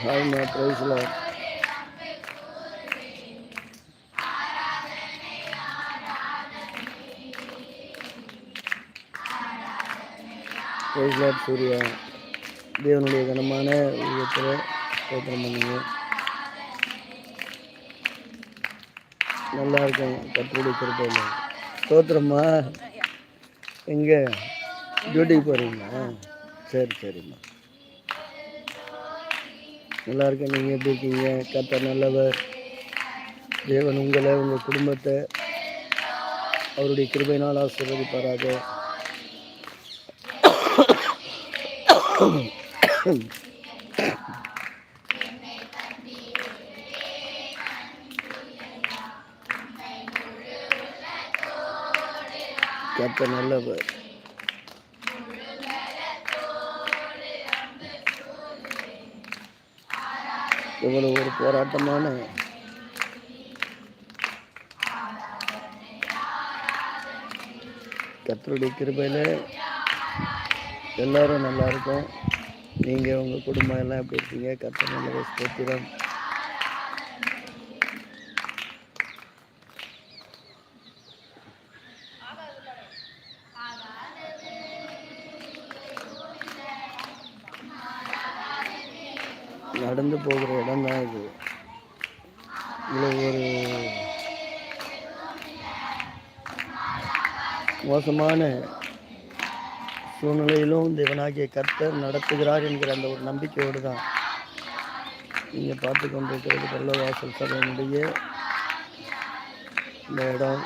Hi மா ப்ரைஸில் ப்ரைஸ்லாட் சூர்யா தேவனுடைய கனமான உயரத்தில் தோற்றம் பண்ணுங்க. நல்லா இருக்கும் கற்றுடைய கிருப்பையில் ஸ்தோத்திரம்மா எங்கே? டியூட்டிக்கு போகிறீங்களா சரி சரிம்மா. நல்லா இருக்கேன் நீங்கள் எப்படி இருக்கீங்க? கத்த நல்லவர். தேவன் உங்களை உங்கள் குடும்பத்தை அவருடைய கிருபையினால் ஆசீர்வதிப்பாராக. கத்த நல்லவர். இவ்வளவு ஒரு போராட்டமான கத்தருடைய கிருபையில் எல்லாரும் நல்லா இருக்கும். நீங்கள் உங்கள் குடும்பம் எல்லாம் எப்படி இருக்கீங்க? கத்தர் நல்ல ஸ்தோத்திரம். நடந்து போகிற இடம் தான் இது. இவ்வளோ ஒரு மோசமான சூழ்நிலையிலும் தேவனாகிய கர்த்தர் நடத்துகிறார் என்கிற அந்த ஒரு நம்பிக்கையோடு தான் நீங்கள் பார்த்து கொண்டிருக்கிறது பல்லவாசல் சபையினுடைய இந்த இடம்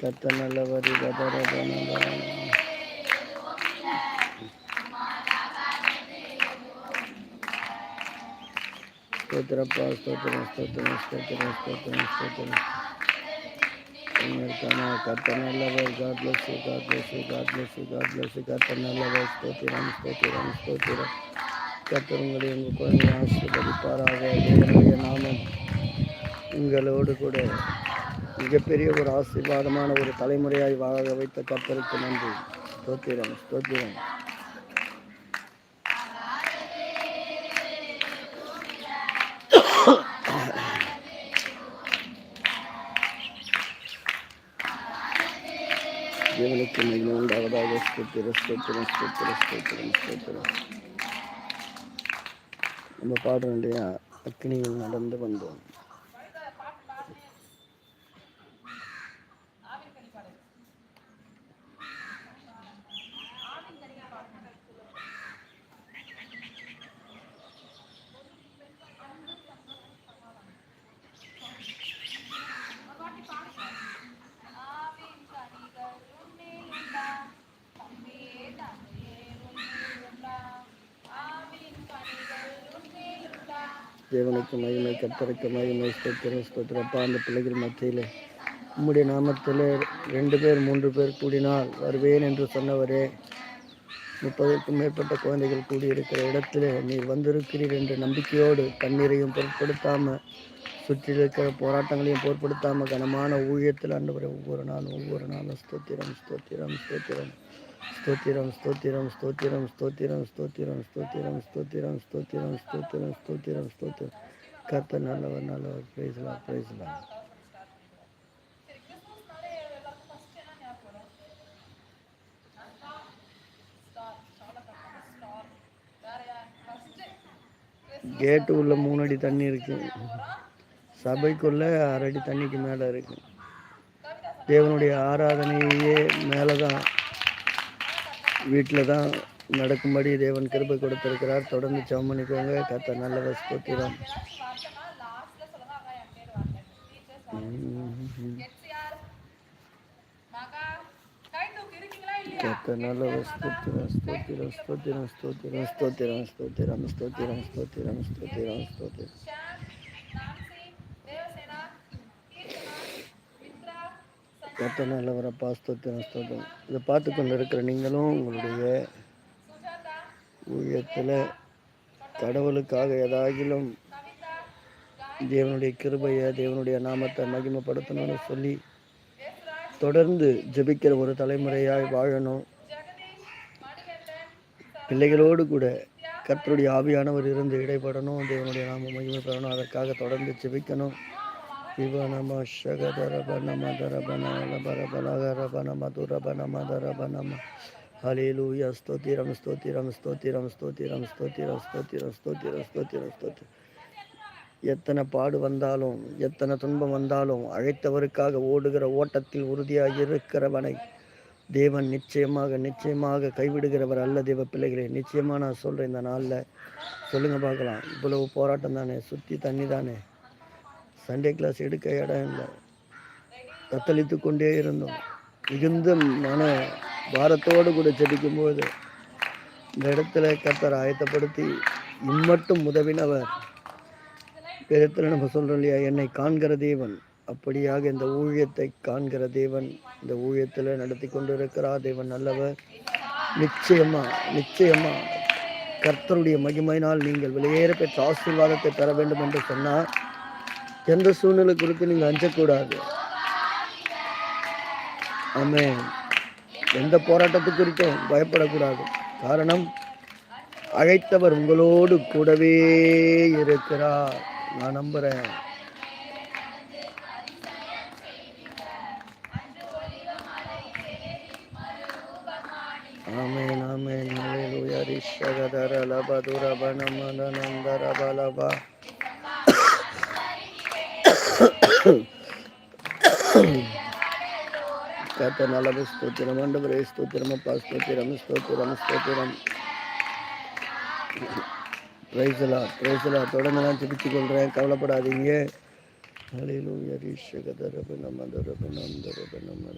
கர்த்தர் நல்லவர் ரதரதனதன. ஸ்தோத்திரப்பா ஸ்தோத்திரம் ஸ்தோத்திரம் ஸ்தோத்திரம் ஸ்தோத்திரம் ஸ்தோத்திரம். இருக்கானா கத்த நல்லவர். காட்லஸு காட்லஸு காட்லஸு காட்லஸு கத்த நல்லவர். ஸ்தோத்திரம் ஸ்தோத்திரம் ஸ்தோத்திரம். கத்தவங்களை எங்கள் குழந்தையை ஆசீர்வதிப்பாராக. தேவனுடைய நாமம் உங்களோடு கூட மிகப்பெரிய ஒரு ஆசீர்வாதமான ஒரு தலைமுறையாய் வாழ வைத்த கத்தருக்கு நன்றி. ஸ்தோத்திரம் ஸ்தோத்திரம். தேவனுக்கு மகிமை உண்டாவதாக ஸ்தோத்திரம் ஸ்தோத்திரம் ஸ்தோத்திரம் ஸ்தோத்திரம் ஸ்தோத்திரம் நம்ம பாடுறோம் இல்லையா அக்னியில் நடந்து வந்தோம் தேவனுக்கு மகிமை கத்தருக்கு மகிமை ஸ்தோத்திரம் ஸ்தோத்திரப்பா அந்த பிள்ளைகள் மத்தியில் உம்முடைய நாமத்தில் ரெண்டு பேர் மூன்று பேர் கூடினால் வருவேன் என்று சொன்னவரே. முப்பதுக்கும் மேற்பட்ட குழந்தைகள் கூடியிருக்கிற இடத்துல நீர் வந்திருக்கிறீர் என்ற நம்பிக்கையோடு தண்ணீரையும் பொருட்படுத்தாமல் சுற்றி இருக்கிற போராட்டங்களையும் பொருட்படுத்தாமல் கனமான ஊழியத்தில் அன்று ஒவ்வொரு நாளும் ஒவ்வொரு நாளும் ஸ்தோத்திரம் ஸ்தோத்திரம் ஸ்தோத்திரம். ஸ்தோத்திரம் ஸ்தோத்திரம் ஸ்தோத்திரம் ஸ்தோத்திரம் ஸ்தோத்திரம் ஸ்தோத்திரம் ஸ்தோத்திரம் ஸ்தோத்திரம் ஸ்தோத்திரம் ஸ்தோத்திரம் ஸ்தோத்திரம் கத்த நல்லவர் நல்லவர் பேசலாம் பேசலாம் கேட்டு உள்ள மூணு அடி தண்ணி இருக்கு சபைக்குள்ள அரை அடி தண்ணிக்கு மேலே இருக்கு தேவனுடைய ஆராதனையே மேலே தான் வீட்டில் தான் நடக்கும்படி தேவன் கிருபை கொடுத்திருக்கிறார். தொடர்ந்து ஜெபம் பண்ணிக்கோங்க கத்த நல்ல ஸ்தோத்திரம். கத்த நல்ல ஸ்தோத்திரம் ஸ்தோத்திரம் ஸ்தோத்திரம் ஸ்தோத்திரம் ஸ்தோத்திரம் ஸ்தோத்திரம் ஸ்தோத்திரம் ஸ்தோத்திரம் ஸ்தோத்திரம் ஸ்தோத்திரம். கத்த நல்லவரப்பா ஸ்தோத்திரம் ஸ்தோத்திரம் இதை பார்த்து கொண்டு இருக்கிற நீங்களும் உங்களுடைய ஊழியத்தில் கடவுளுக்காக ஏதாகிலும் தேவனுடைய கிருபையை தேவனுடைய நாமத்தை மகிமைப்படுத்தணும்னு சொல்லி தொடர்ந்து ஜெபிக்கிற ஒரு தலைமுறையாய் வாழணும். பிள்ளைகளோடு கூட கர்த்தருடைய ஆவியானவர் இருந்து இடைப்படணும் தேவனுடைய நாம மகிமைப்படணும். அதற்காக தொடர்ந்து ஜெபிக்கணும். இவனம ஷகதரபனம தரபன லபரபலகரபனம துரபனம தரபனம ஹலேலூயா ஸ்தோத்திரம் ஸ்தோத்திரம் ஸ்தோத்திரம் ஸ்தோத்திரம் ஸ்தோத்திரம் ஸ்தோத்திரம் ஸ்தோத்திரம் ஸ்தோத்திரம் ஸ்தோத்திரம் எத்தனை பாடு வந்தாலும் எத்தனை துன்பம் வந்தாலும் அழைத்தவருக்காக ஓடுகிற ஓட்டத்தில் உறுதியாக இருக்கிறவனை தேவன் நிச்சயமாக நிச்சயமாக கைவிடுகிறவர் அல்ல தேவ பிள்ளைகளே. நிச்சயமாக நான் சொல்கிறேன் இந்த நாளில். சொல்லுங்கள் பார்க்கலாம். இவ்வளவு போராட்டம் தானே. சுற்றி தண்ணி தானே. சண்டே கிளாஸ் எடுக்க இடம் இல்லை. தத்தளித்து கொண்டே இருந்தோம். மிகுந்த மன பாரத்தோடு கூட செடிக்கும்போது இந்த இடத்துல கர்த்தர் ஆயத்தப்படுத்தி இம்மட்டும் உதவினவர். இடத்துல நம்ம சொல்கிறோம் இல்லையா என்னை காண்கிற தேவன். அப்படியாக இந்த ஊழியத்தை காண்கிற தேவன். இந்த ஊழியத்தில் நடத்தி கொண்டு இருக்கிறார் தேவன் நல்லவர். நிச்சயமா நிச்சயமா கர்த்தருடைய மகிமையினால் நீங்கள் வெளியேற பெற்ற ஆசீர்வாதத்தை பெற வேண்டும் என்று சொன்னால் எந்த சூழ்நிலை குறித்து நீங்கள் அஞ்சக்கூடாது. ஆமே எந்த போராட்டத்து குறித்தும் பயப்படக்கூடாது. காரணம் அழைத்தவர் உங்களோடு கூடவே இருக்கிறார். நான் நம்புறேன். ஆமேன் ஆமேன். ஹalleluya. ரிஷகதர லபதுர பனமனந்தர பலபா கத்த நல்லது ஸ்தோத்திரம். ஆண்டவரே ஸ்தோத்திரம் அப்பா ஸ்தோத்திரம் ஸ்தோத்திரம் ஸ்தோத்திரம். பிரைசலா பிரைசலா தொடர்ந்து நான் ஜெபிச்சு கொள்கிறேன். கவலைப்படாதீங்க. ஹalleluya ரிஷகதர பனமந்தர பனந்தர பனமர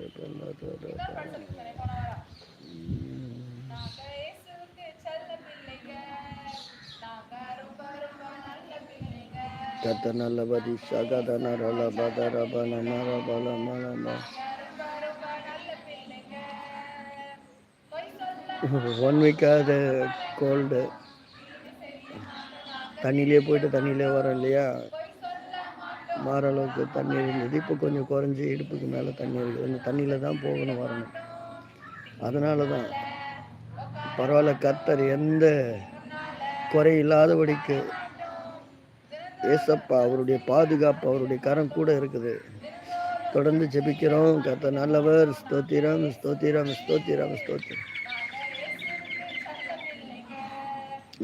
பிள்ளைங்க கத்த நல்லபதி சகதன ரலபதர பனமர பலமலம ஒன் வீக்காக கோல்டு தண்ணியிலே போயிட்டு தண்ணியிலே வரோம் இல்லையா? மாற அளவுக்கு தண்ணி இருந்தது. இப்போ கொஞ்சம் குறைஞ்சி இடுப்புக்கு மேலே தண்ணி இருக்குது அந்த தண்ணியில் தான் போகணும் வரணும். அதனால தான் பரவாயில்ல கத்தர் எந்த குறை இல்லாதபடிக்கு ஏசப்பா அவருடைய பாதுகாப்பு அவருடைய கரம் கூட இருக்குது. தொடர்ந்து ஜெபிக்கிறோம். கத்த நல்லவர். ஸ்தோத்திரம் ஸ்தோத்திரம் ஸ்தோத்திரம் ஸ்தோத்திரம்.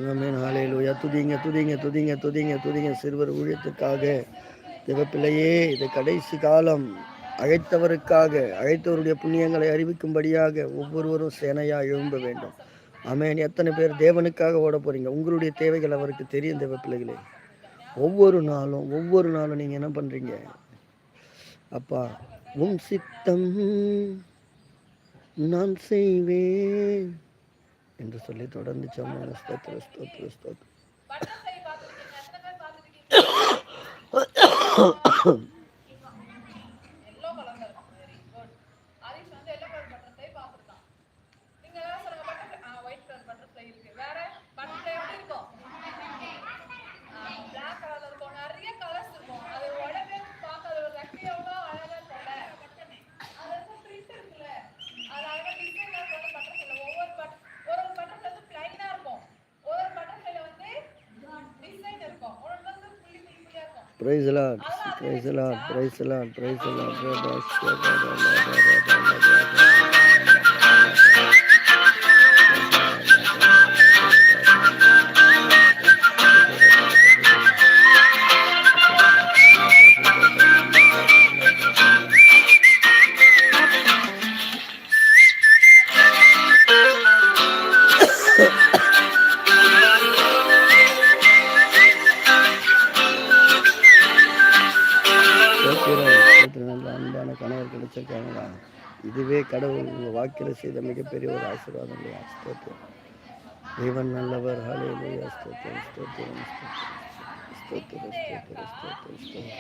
ஆமென். ஹalleluya. துதிங்க துதிங்க துதிங்க துதிங்க துதிங்க. சிறுவர் ஊழியத்துக்காக. தேவப்பிள்ளையே இது கடைசி காலம். அழைத்தவருக்காக அழைத்தவருடைய புண்ணியங்களை அறிவிக்கும்படியாக ஒவ்வொருவரும் சேனையாக எழும்ப வேண்டும். அமேன் எத்தனை பேர் தேவனுக்காக ஓட போறீங்க? உங்களுடைய தேவைகள் அவருக்கு தெரியும் தேவப்பிள்ளைகளே. ஒவ்வொரு நாளும் ஒவ்வொரு நாளும் நீங்கள் என்ன பண்ணுறீங்க அப்பா உன் சித்தம் நான் செய்வேன் என்று சொல்லி தொடர்ந்து சொன்னாங்க ஸ்தோத்திர ஸ்தோத்திர ஸ்தோத்திர praise lord praise lord praise lord praise lord Yeah. இதுவே கடவுள் உங்கள் வாக்கில் செய்த மிகப்பெரிய ஒரு ஆசீர்வாதம் இல்லையா? ஸ்தோத்திரம். தேவன் நல்லவர். ஹalleluya இல்லையா ஸ்தோத்திரம் ஸ்தோத்திரம் ஸ்தோத்திரம். ஸ்தோத்திரம் ஸ்தோத்திரம் ஸ்தோத்திரம்.